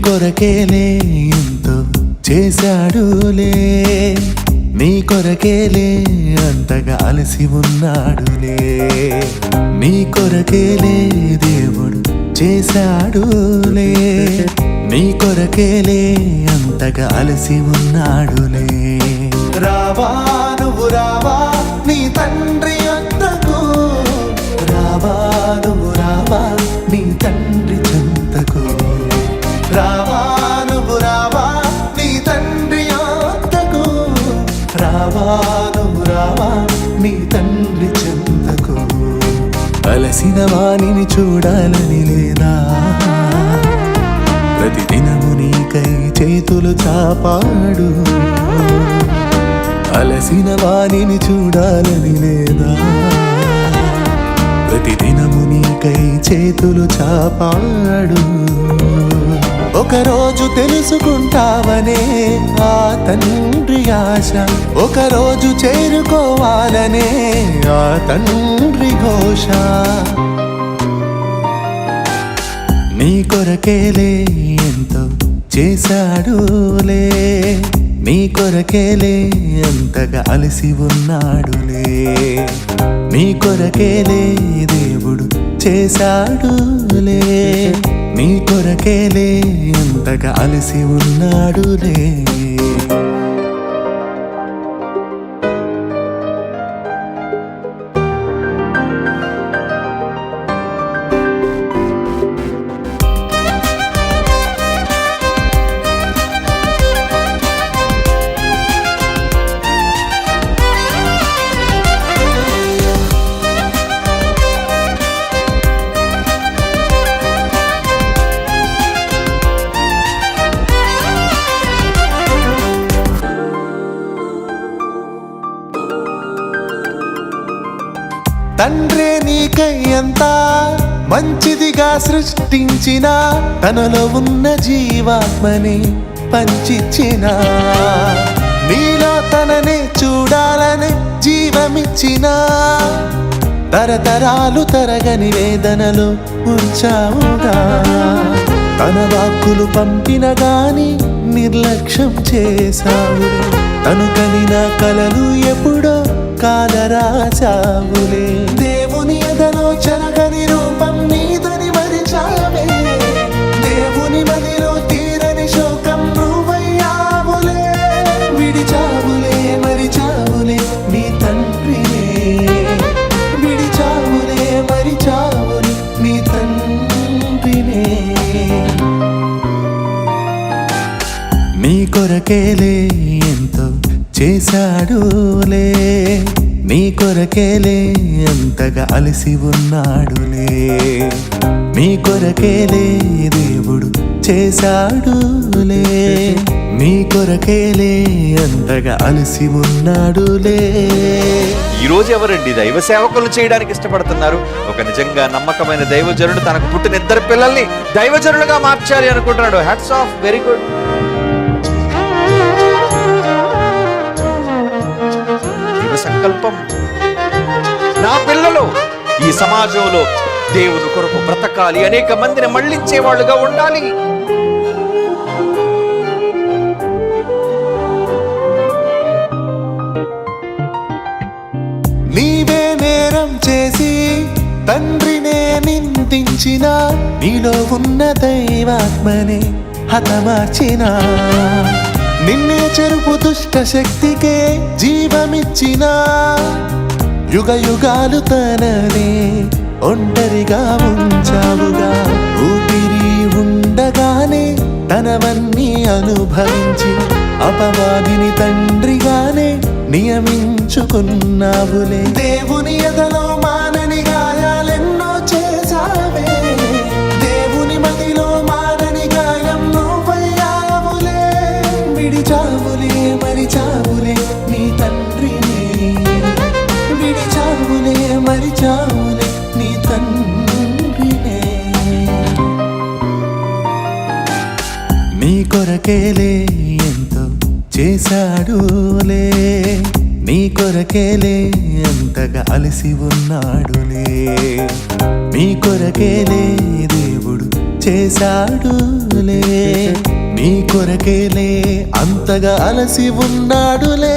కొరకేలే ఎంతో చేశాడులే. నీ కొరకేలే అంతగా అలసి ఉన్నాడులే. నీ కొరకేలే దేవుడు చేశాడులే. నీ కొరకేలే అంతగా అలసి ఉన్నాడులే. రావా నువ్వు రావా నీ తండ్రి అంతకు. రావా నువ్వు రావా నీ తండ్రి చెంతకు. రావా నువ్వు రావా నీ తండ్రి అంతకు. రావా నువ్వు రావా నీ తండ్రి చెంతకు. అలసిన వాణిని చూడాలని లేదా? ప్రతిదినము నీకై చేతులు చాపాడు. అలసిన వాణిని చూడాలని లేదా? ప్రతిదినము నీకై చేతులు చాపాడు. ఒకరోజు తెలుసుకుంటావనే ఆ తండ్రి ఆశ. ఒకరోజు చేరుకోవాలనే ఆ తండ్రి ఘోష. నీ కొరకేలే ఎంతో చేశాడులే నీ కొరకేలే అంతగా అలసి ఉన్నాడులే నీ కొరకేలే దేవుడు చేశాడులే నీ కొరకేలే అంతగా అలసి ఉన్నాడులే. తండ్రే నీకై ఎంత మంచిదిగా సృష్టించిన తనలో ఉన్న జీవాత్మని పంచిచ్చిన. నీలో తననే చూడాలని జీవమిచ్చిన. తరతరాలు తరగని వేదనలు ఉంచావుగా తన వాక్కులు పంపిన గాని నిర్లక్ష్యం చేశావు. తను కలిన కలలు ఎప్పుడో కాలరాచావులే దేవుని ఎదలో చెరగని రూపం నీదని మరిచావే. దేవుని మదిలో తీరని శోకం నువ్వయ్యావులే విడిచావులే మరిచావులే నీ తండ్రినే. విడిచావులే మరిచావులే నీ తండ్రినే. నీ కొరకేలే చేశాడులే నీ కొరకేలే అంతగా అలసి ఉన్నాడులే. నీ కొరకేలే దేవుడు చేశాడులే నీ కొరకేలే అంతగా అలసి ఉన్నాడులే. ఈరోజు ఎవరండి దైవ సేవకులు చేయడానికి ఇష్టపడుతున్నారు? ఒక నిజంగా నమ్మకమైన దైవజనుడు తనకు పుట్టిన ఇద్దరు పిల్లల్ని దైవజనులుగా మార్చాలి అనుకుంటున్నాడు. హ్యాట్స్ ఆఫ్ వెరీ గుడ్ సంకల్పం. నా పిల్లలు ఈ సమాజంలో దేవుని కొరకు బ్రతకాలి. అనేక మందిని మళ్ళించే వాళ్ళుగా ఉండాలి. నీవే నేరం చేసి తండ్రినే నిందించిన నీలో ఉన్న దైవాత్మనే హతమార్చినా. నిన్నే చెరుపు దుష్ట శక్తికే జీవమిచ్చిన యుగ యుగాలు తననే ఒంటరిగా ఉంచావుగా. ఊపిరి ఉండగానే తనవన్నీ అనుభవించి అపవాదిని తండ్రిగానే నియమించుకున్నావులే. దేవుని ఎదలో నీ కొరకేలే ఎంతో చేశాడులే నీ కొరకేలే అంతగా అలసి ఉన్నాడులే నీ కొరకేలే దేవుడు చేశాడులే నీ కొరకేలే అంతగా అలసి ఉన్నాడులే